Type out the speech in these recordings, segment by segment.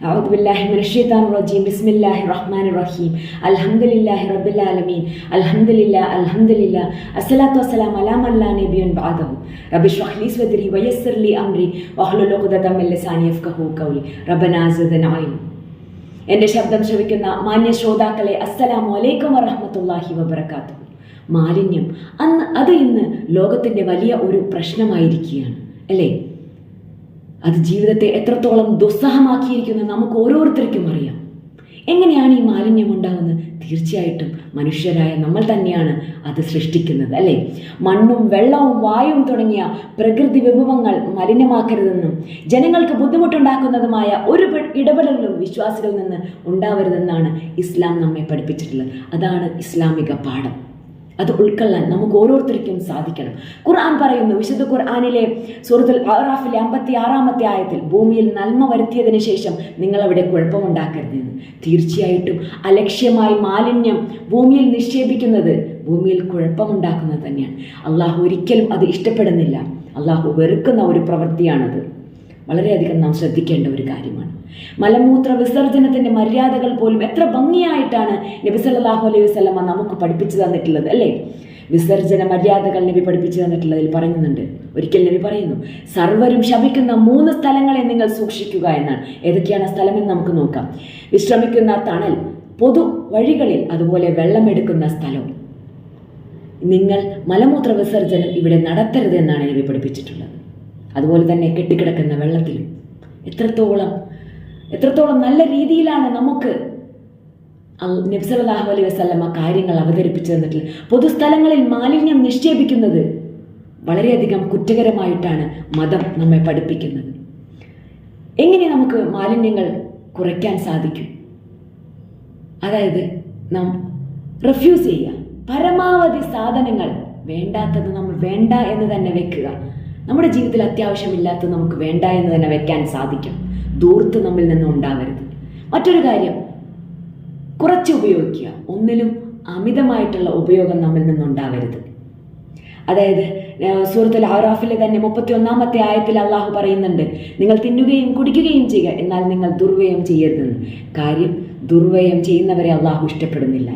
أعوذ بالله من الشيطان الرجيم بسم الله الرحمن الرحيم الحمد لله رب العالمين الحمد لله الحمد لله الصلاة والسلام على من لا نبي بعده رب اشرح لي صدري ويسر لي أمري واحلل عقدة من لساني يفقهوا قولي ربنا زدنا علما എൻ്റെ ശബ്ദം ശ്രവിക്കുന്ന മാന്യ ശ്രോതാക്കളെ അസ്സലാമു അലൈക്കും വറഹ്മത്തുള്ളാഹി വബറകാതുഹു മാലിന്യം അന്ന് അത് ഇന്ന് ലോകത്തിൻ്റെ വലിയ ഒരു പ്രശ്നമായിരിക്കുകയാണ് അല്ലേ അത് ജീവിതത്തെ എത്രത്തോളം ദുസ്സഹമാക്കിയിരിക്കുന്നു നമുക്ക് ഓരോരുത്തർക്കും അറിയാം. എങ്ങനെയാണ് ഈ മാലിന്യം ഉണ്ടാകുന്നത്? തീർച്ചയായിട്ടും മനുഷ്യരായ നമ്മൾ തന്നെയാണ് അത് സൃഷ്ടിക്കുന്നത് അല്ലേ? മണ്ണും വെള്ളവും വായുവും തുടങ്ങിയ പ്രകൃതി വിഭവങ്ങൾ മലിനമാക്കരുതെന്നും ജനങ്ങൾക്ക് ബുദ്ധിമുട്ടുണ്ടാക്കുന്നതുമായ ഒരു ഇടപെടലും വിശ്വാസികളിൽ നിന്ന് ഉണ്ടാവരുതെന്നാണ് ഇസ്ലാം നമ്മെ പഠിപ്പിച്ചിട്ടുള്ളത്. അതാണ് ഇസ്ലാമിക പാഠം. അത് ഉൾക്കൊള്ളാൻ നമുക്ക് ഓരോരുത്തർക്കും സാധിക്കണം. ഖുർആൻ പറയുന്നു വിശുദ്ധ ഖുർആാനിലെ സൂറത്തുൽ അറാഫിലെ അമ്പത്തി ആറാമത്തെ ആയത്തിൽ ഭൂമിയിൽ നന്മ വരുത്തിയതിനു ശേഷം നിങ്ങൾ അവിടെ കുഴപ്പമുണ്ടാക്കരുതെന്ന് തീർച്ചയായിട്ടും അലക്ഷ്യമായി മാലിന്യം ഭൂമിയിൽ നിക്ഷേപിക്കുന്നത് ഭൂമിയിൽ കുഴപ്പമുണ്ടാക്കുന്നത് തന്നെയാണ്. അള്ളാഹു ഒരിക്കലും അത് ഇഷ്ടപ്പെടുന്നില്ല. അള്ളാഹു വെറുക്കുന്ന ഒരു പ്രവൃത്തിയാണത്. വളരെയധികം നാം ശ്രദ്ധിക്കേണ്ട ഒരു കാര്യമാണ്. മലമൂത്ര വിസർജനത്തിന്റെ മര്യാദകൾ പോലും എത്ര ഭംഗിയായിട്ടാണ് നബി സല്ലാഹു അലൈഹി വസല്ലമ നമുക്ക് പഠിപ്പിച്ചു തന്നിട്ടുള്ളത് അല്ലേ? വിസർജന മര്യാദകൾ നബി പഠിപ്പിച്ചു തന്നിട്ടുള്ളതിൽ പറയുന്നുണ്ട്. ഒരിക്കൽ നബി പറയുന്നു സർവരും ശപിക്കുന്ന മൂന്ന് സ്ഥലങ്ങളെ നിങ്ങൾ സൂക്ഷിക്കുക എന്നാണ്. ഏതൊക്കെയാണ് സ്ഥലമെന്ന് നമുക്ക് നോക്കാം. വിശ്രമിക്കുന്ന തണൽ പൊതു വഴികളിൽ അതുപോലെ വെള്ളമെടുക്കുന്ന സ്ഥലവും നിങ്ങൾ മലമൂത്ര വിസർജനം ഇവിടെ നടത്തരുത് എന്നാണ് നബി പഠിപ്പിച്ചിട്ടുള്ളത്. അതുപോലെ തന്നെ കെട്ടിക്കിടക്കുന്ന വെള്ളത്തിലും. എത്രത്തോളം എത്രത്തോളം നല്ല രീതിയിലാണ് നമുക്ക് നബ്സലാഹു അലൈ വസ്ലം വസല്ലമ കാര്യങ്ങൾ അവതരിപ്പിച്ചു തന്നിട്ടില്ല പൊതുസ്ഥലങ്ങളിൽ മാലിന്യം നിക്ഷേപിക്കുന്നത് വളരെയധികം കുറ്റകരമായിട്ടാണ് മതം നമ്മെ പഠിപ്പിക്കുന്നത്. എങ്ങനെ നമുക്ക് മാലിന്യങ്ങൾ കുറയ്ക്കാൻ സാധിക്കും? അതായത് നാം റെഫ്യൂസ് ചെയ്യുക. പരമാവധി സാധനങ്ങൾ വേണ്ടാത്തത് നമ്മൾ വേണ്ട എന്ന് തന്നെ വെക്കുക. നമ്മുടെ ജീവിതത്തിൽ അത്യാവശ്യമില്ലാത്തത് നമുക്ക് വേണ്ട എന്ന് തന്നെ വെക്കാൻ സാധിക്കും. ദൂർത്ത് നമ്മിൽ നിന്നും ഉണ്ടാവരുത്. മറ്റൊരു കാര്യം കുറച്ച് ഉപയോഗിക്കുക. ഒന്നിലും അമിതമായിട്ടുള്ള ഉപയോഗം നമ്മിൽ നിന്നുണ്ടാവരുത് അതായത് സൂറത്തുൽ ആറാഫിലെ തന്നെ മുപ്പത്തി ഒന്നാമത്തെ ആയത്തിൽ അള്ളാഹു പറയുന്നുണ്ട് നിങ്ങൾ തിന്നുകയും കുടിക്കുകയും ചെയ്യുക എന്നാൽ നിങ്ങൾ ദുർവ്യയം ചെയ്യരുതെന്ന്. കാര്യം ദുർവ്യയം ചെയ്യുന്നവരെ അള്ളാഹു ഇഷ്ടപ്പെടുന്നില്ല.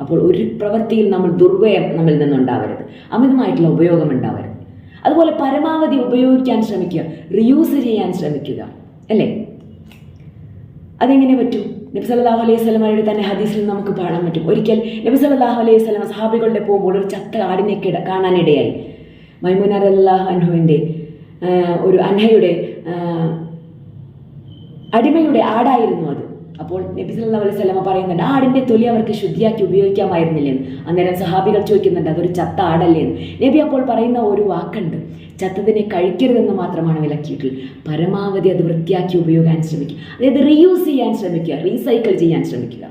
അപ്പോൾ ഒരു പ്രവൃത്തിയിൽ നമ്മൾ ദുർവ്യയം നമ്മിൽ നിന്നുണ്ടാവരുത് അമിതമായിട്ടുള്ള ഉപയോഗം ഉണ്ടാവരുത്. അതുപോലെ പരമാവധി ഉപയോഗിക്കാൻ ശ്രമിക്കുക. റിയൂസ് ചെയ്യാൻ ശ്രമിക്കുക. അല്ലേ? അതെങ്ങനെ പറ്റും? നബി സല്ലല്ലാഹു അലൈഹി സ്വലമയുടെ തന്നെ ഹദീസിൽ നമുക്ക് പാടാൻ പറ്റും. ഒരിക്കൽ നബി സല്ലല്ലാഹു അലൈഹി സ്വലം സഹാബികളുടെ പോകുമ്പോൾ ഒരു ചത്ത ആടിനെ കിട കാണാനിടയായി. മൈമുന റല്ലാഹു അൻഹുവിന്റെ ഒരു അൻഹയുടെ അടിമയുടെ ആടായിരുന്നു അത്. അപ്പോൾ നബി സല്ലല്ലാഹു അലൈഹി സ്വലമ പറയുന്നുണ്ട് ആ ആടിന്റെ തൊലി അവർക്ക് ശുദ്ധിയാക്കി ഉപയോഗിക്കാമായിരുന്നില്ലേ? അന്നേരം സഹാബികൾ ചോദിക്കുന്നുണ്ട് അതൊരു ചത്ത ആടല്ലേ? നബി അപ്പോൾ പറയുന്ന ഒരു വാക്കുണ്ട് ചത്തതിനെ കഴിക്കരുതെന്ന് മാത്രമാണ് വിലക്കിയിട്ടുള്ളത്. പരമാവധി അത് വൃത്തിയാക്കി ഉപയോഗിക്കാൻ ശ്രമിക്കുക. അതായത് റീയൂസ് ചെയ്യാൻ ശ്രമിക്കുക റീസൈക്കിൾ ചെയ്യാൻ ശ്രമിക്കുക.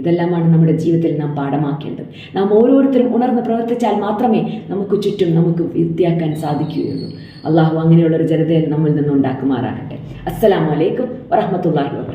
ഇതെല്ലാമാണ് നമ്മുടെ ജീവിതത്തിൽ നാം പാഠമാക്കേണ്ടത്. നാം ഓരോരുത്തരും ഉണർന്ന് പ്രവർത്തിച്ചാൽ മാത്രമേ നമുക്ക് ചുറ്റും നമുക്ക് വൃത്തിയാക്കാൻ സാധിക്കുകയുള്ളൂ. അള്ളാഹു അങ്ങനെയുള്ളൊരു ജനതയെ നമ്മിൽ നിന്നുണ്ടാക്കുമാറാകട്ടെ അസ്സലാമലൈക്കും വറഹ്മത്തുള്ളാഹി വബറകാതുഹു